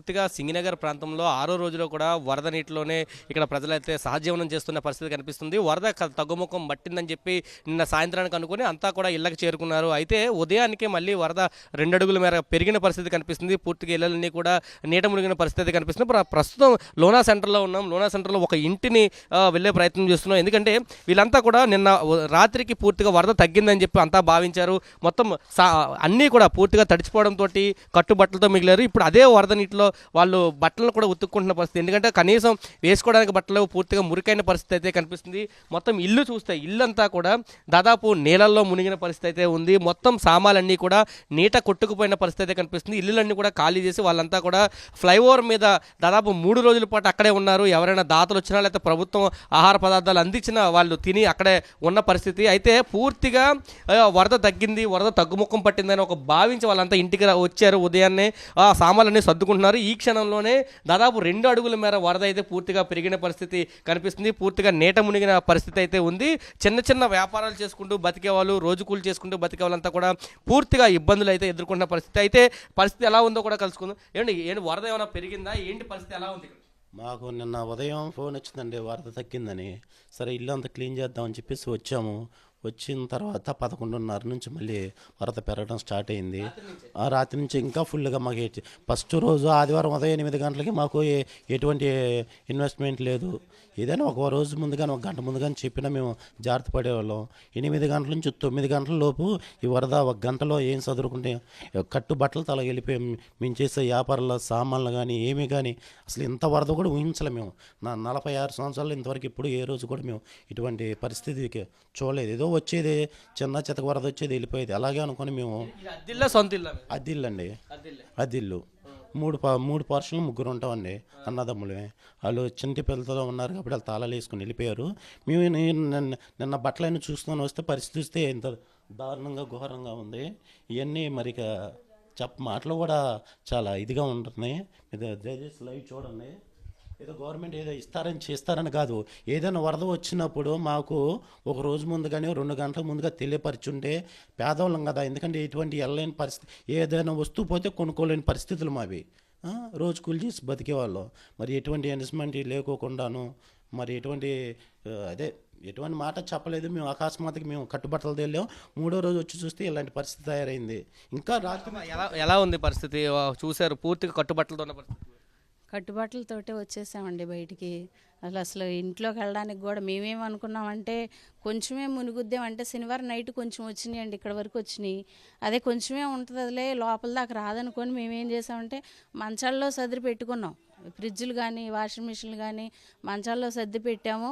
పూర్తిగా సింగినగర్ ప్రాంతంలో ఆరో రోజులో కూడా వరద నీటిలోనే ఇక్కడ ప్రజలైతే సహజీవనం చేస్తున్న పరిస్థితి కనిపిస్తుంది. వరద తగ్గుముఖం పట్టిందని చెప్పి నిన్న సాయంత్రానికి అనుకుని అంతా కూడా ఇళ్ళకు చేరుకున్నారు. అయితే ఉదయానికి మళ్ళీ వరద రెండు అడుగుల మేర పెరిగిన పరిస్థితి కనిపిస్తుంది. పూర్తిగా ఇళ్ళన్నీ కూడా నీట మునిగిన పరిస్థితి కనిపిస్తుంది. ప్రస్తుతం లోనా సెంటర్లో ఉన్నాం. లోనా సెంటర్లో ఒక ఇంటిని వెళ్ళే ప్రయత్నం చేస్తున్నాం. ఎందుకంటే వీళ్ళంతా కూడా నిన్న రాత్రికి పూర్తిగా వరద తగ్గిందని చెప్పి అంతా భావించారు. మొత్తం సా అన్నీ కూడా పూర్తిగా తడిచిపోవడంతో కట్టుబట్టలతో మిగిలారు. ఇప్పుడు అదే వరద నీటిలో వాళ్ళు బట్టలు కూడా ఉతుక్కుంటున్న పరిస్థితి. ఎందుకంటే కనీసం వేసుకోవడానికి బట్టలు పూర్తిగా మురికైన పరిస్థితి అయితే కనిపిస్తుంది. మొత్తం ఇల్లు చూస్తే ఇల్లు అంతా కూడా దాదాపు నీళ్ళల్లో మునిగిన పరిస్థితి అయితే ఉంది. మొత్తం సామాన్లన్నీ కూడా నీట కొట్టుకుపోయిన పరిస్థితి అయితే కనిపిస్తుంది. ఇల్లులన్నీ కూడా ఖాళీ చేసి వాళ్ళంతా కూడా ఫ్లైఓవర్ మీద దాదాపు మూడు రోజుల పాటు అక్కడే ఉన్నారు. ఎవరైనా దాతలు వచ్చినా లేకపోతే ప్రభుత్వం ఆహార పదార్థాలు అందించినా వాళ్ళు తిని అక్కడే ఉన్న పరిస్థితి. అయితే పూర్తిగా వరద తగ్గింది వరద తగ్గుముఖం పట్టిందని ఒక భావించి వాళ్ళంతా ఇంటికి వచ్చారు. ఉదయాన్నే ఆ సామాన్లన్నీ సర్దుకుంటున్నారు. ఈ క్షణంలోనే దాదాపు రెండు అడుగుల మేర వరద అయితే పూర్తిగా పెరిగిన పరిస్థితి కనిపిస్తుంది. పూర్తిగా నీట మునిగిన పరిస్థితి అయితే ఉంది. చిన్న చిన్న వ్యాపారాలు చేసుకుంటూ బతికే వాళ్ళు రోజు కూలి చేసుకుంటూ బతికే వాళ్ళంతా కూడా పూర్తిగా ఇబ్బందులు అయితే ఎదుర్కొంటున్న పరిస్థితి. అయితే పరిస్థితి ఎలా ఉందో కూడా కలుసుకుందాం. ఏంటి ఏంటి వరద ఏమైనా పెరిగిందా? ఏంటి పరిస్థితి ఎలా ఉంది మాకు నిన్న ఉదయం ఫోన్ వచ్చిందండి వరద తగ్గిందని. సరే ఇల్లు అంతా క్లీన్ చేద్దామని చెప్పేసి వచ్చాము. వచ్చిన తర్వాత పదకొండున్నర నుంచి మళ్ళీ వరద పెరగడం స్టార్ట్ అయింది. ఆ రాత్రి నుంచి ఇంకా ఫుల్గా మాకు ఫస్ట్ రోజు ఆదివారం ఉదయం ఎనిమిది గంటలకి మాకు ఎటువంటి ఇన్వెస్ట్మెంట్ లేదు. ఏదైనా ఒక రోజు ముందుగానే ఒక గంట ముందుగానే చెప్పినా మేము జాగ్రత్త పడేవాళ్ళం. ఎనిమిది గంటల నుంచి తొమ్మిది గంటల లోపు ఈ వరద ఒక గంటలో ఏం చదువుకుంటే కట్టు బట్టలు తల వెళ్ళిపోయాం మేము చేసే వ్యాపారాల సామాన్లు కానీ ఏమీ కానీ అసలు ఇంత వరద కూడా ఊహించలేము మేము. నా నలభై ఆరు సంవత్సరాలు ఇంతవరకు ఇప్పుడు ఏ రోజు కూడా మేము ఇటువంటి పరిస్థితికి చూడలేదు. ఏదో వచ్చేది చిన్న చితక వరద వచ్చేది వెళ్ళిపోయేది. అలాగే అనుకొని మేము అద్దిల్లా సొంత ఇల్లా మీది? అద్దిల్లండి అద్దిల్లే. మూడు ప మూడు పర్సన్లు ముగ్గురు ఉంటామండి అన్నదమ్ములే వాళ్ళు చింటి పిల్లలతో ఉన్నారు కాబట్టి వాళ్ళు తాళాలు వేసుకుని వెళ్ళిపోయారు. మేము నిన్న బట్టలన్నీ చూసుకొని వస్తే పరిస్థితి చూస్తే ఇంత దారుణంగా ఘోరంగా ఉంది. ఇవన్నీ మరి చెప్ప మాటలు కూడా చాలా ఇదిగా ఉంటున్నాయి. ఇది దయచేసి లైవ్ చూడండి. ఏదో గవర్నమెంట్ ఏదో ఇస్తారని చేస్తారని కాదు. ఏదైనా వరద వచ్చినప్పుడు మాకు ఒక రోజు ముందుగానే రెండు గంటల ముందుగా తెలియపరిచుంటే పేదవాళ్ళం కదా. ఎందుకంటే ఎటువంటి వెళ్ళలేని పరిస్థితి ఏదైనా వస్తువు పోతే కొనుక్కోలేని పరిస్థితులు మావి. రోజు కూలి చేసి బతికేవాళ్ళం. మరి ఎటువంటి ఎన్స్మెంట్ లేకోకుండాను మరి ఎటువంటి అదే ఎటువంటి మాట చెప్పలేదు. మేము అకస్మాత్తుగా మేము కట్టుబట్టలు తెలియాం మూడో రోజు వచ్చి చూస్తే ఇలాంటి పరిస్థితి తయారైంది. ఇంకా రాత్రి ఎలా ఎలా ఉంది పరిస్థితి? చూశారు పూర్తిగా కట్టుబట్టలతో ఉన్న పరిస్థితి. కట్టుబాట్లతోటే వచ్చేసామండి బయటికి. అసలు అసలు ఇంట్లోకి వెళ్ళడానికి కూడా మేమేమనుకున్నామంటే కొంచెమే మునుగుద్దాం అంటే శనివారం నైట్ కొంచెం వచ్చినాయి అండి ఇక్కడ వరకు వచ్చినాయి. అదే కొంచెమే ఉంటుంది అదిలే లోపల దాకా రాదనుకొని మేమేం చేసామంటే మంచాల్లో సదిరి పెట్టుకున్నాం. ఫ్రిడ్జ్లు కానీ వాషింగ్ మిషన్లు కానీ మంచాల్లో సర్ది పెట్టాము.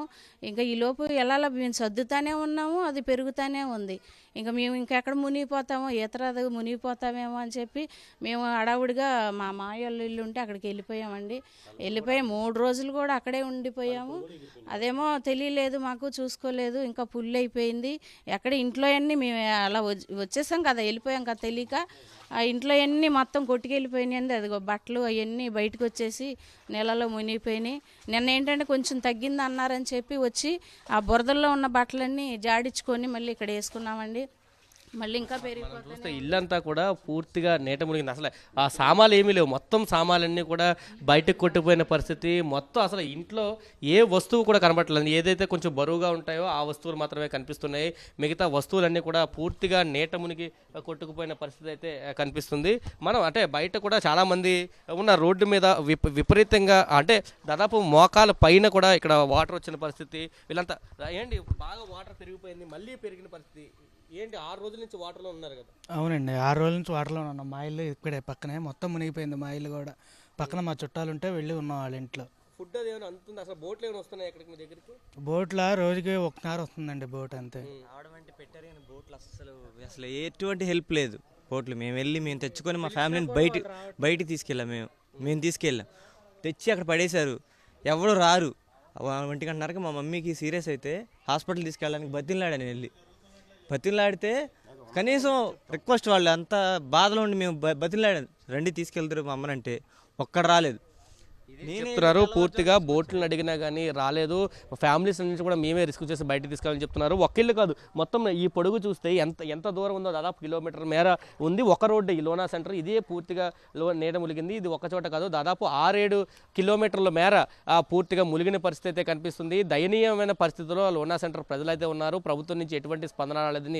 ఇంకా ఈ లోపు ఎలా మేము సర్దుతానే ఉన్నాము అది పెరుగుతానే ఉంది. ఇంకా మేము ఇంకెక్కడ మునిగిపోతామో ఈతరాదు మునిగిపోతామేమో అని చెప్పి మేము హడావుడిగా మా మాయోళ్ళ ఇల్లు ఉంటే అక్కడికి వెళ్ళిపోయామండి. వెళ్ళిపోయి మూడు రోజులు కూడా అక్కడే ఉండిపోయాము. అదేమో తెలియలేదు మాకు చూసుకోలేదు. ఇంకా పుల్ అయిపోయింది ఎక్కడ ఇంట్లో అన్నీ మేము అలా వచ్చేసాం కదా వెళ్ళిపోయాం కదా తెలియక. ఆ ఇంట్లో అన్నీ మొత్తం కొట్టుకెళ్ళిపోయినాయి అండి. అదిగో బట్టలు అవన్నీ బయటకు వచ్చేసి నెలలో మునిగిపోయినాయి. నిన్న ఏంటంటే కొంచెం తగ్గింది అన్నారని చెప్పి వచ్చి ఆ బురదల్లో ఉన్న బట్టలన్నీ జాడించుకొని మళ్ళీ ఇక్కడ వేసుకున్నామండి. మళ్ళీ ఇంకా పెరిగిపోతుంది చూస్తే ఇల్లంతా కూడా పూర్తిగా నీట మునిగింది. అసలు ఆ సామాన్లు ఏమీ లేవు. మొత్తం సామాన్లన్నీ కూడా బయటకు కొట్టుకుపోయిన పరిస్థితి. మొత్తం అసలు ఇంట్లో ఏ వస్తువు కూడా కనబడట్లేదు. ఏదైతే కొంచెం బరువుగా ఉంటాయో ఆ వస్తువులు మాత్రమే కనిపిస్తున్నాయి. మిగతా వస్తువులన్నీ కూడా పూర్తిగా నీట మునిగి కొట్టుకుపోయిన పరిస్థితి అయితే కనిపిస్తుంది. మనం అంటే బయట కూడా చాలా మంది ఉన్న రోడ్డు మీద విప విపరీతంగా అంటే దాదాపు మోకాల పైన కూడా ఇక్కడ వాటర్ వచ్చిన పరిస్థితి. వీళ్ళంతా ఏంటి? బాగా వాటర్ పెరిగిపోయింది. మళ్ళీ పెరిగిన పరిస్థితి. ఏంటి ఆరు రోజుల నుంచి వాటర్లో ఉన్నారు కదా? అవునండి ఆరు రోజుల నుంచి వాటర్లో ఉన్నాం. మా ఇల్లు ఇక్కడే పక్కనే మొత్తం మునిగిపోయింది మా ఇల్లు కూడా. పక్కన మా చుట్టాలు ఉంటే వెళ్ళి ఉన్నాం వాళ్ళ ఇంట్లో. ఫుడ్ అది ఏమైనా అందుతుంది? అసలు బోట్లు ఏమైనా వస్తున్నాయి ఇక్కడికి మీ దగ్గరికి? బోట్ల? రోజుకి ఒకసారి వస్తుందండి బోట్ అంతే. అంటే పెట్టారు కానీ బోట్లు అసలు అసలు ఎటువంటి హెల్ప్ లేదు బోట్లు. మేము వెళ్ళి మేము తెచ్చుకొని మా ఫ్యామిలీని బయట బయటికి తీసుకెళ్ళాం మేము. మేము తీసుకెళ్ళాం. తెచ్చి అక్కడ పడేశారు. ఎవరు రారు. ఒంటి గంటన్నరకి మా మమ్మీకి సీరియస్ అయితే హాస్పిటల్ తీసుకెళ్ళడానికి బతిలాడాను వెళ్ళి. బతిలాడితే కనీసం రిక్వెస్ట్ వాళ్ళు అంత బాధలో ఉండి మేము బ- బతిలాడాను రండి తీసుకెళ్తారు మా అమ్మనంటే ఒక్కడ రాలేదు. చెప్తున్నారు పూర్తిగా బోట్లను అడిగినా కానీ రాలేదు. ఫ్యామిలీస్ నుంచి కూడా మేమే రిస్క్ చేసి బయటకు తీసుకెళ్ళని చెప్తున్నారు. ఒక్కళ్ళు కాదు మొత్తం ఈ పొడుగు చూస్తే ఎంత ఎంత దూరం ఉందో దాదాపు కిలోమీటర్ మేర ఉంది. ఒక రోడ్డు ఈ లోనా సెంటర్. ఇదే పూర్తిగా లో నీట ములిగింది. ఇది ఒక చోట కాదు దాదాపు ఆరేడు కిలోమీటర్ల మేర ఆ, పూర్తిగా ములిగిన పరిస్థితి అయితే కనిపిస్తుంది. దయనీయమైన పరిస్థితిలో లోనా సెంటర్ ప్రజలైతే ఉన్నారు. ప్రభుత్వం నుంచి ఎటువంటి స్పందన రాలేదని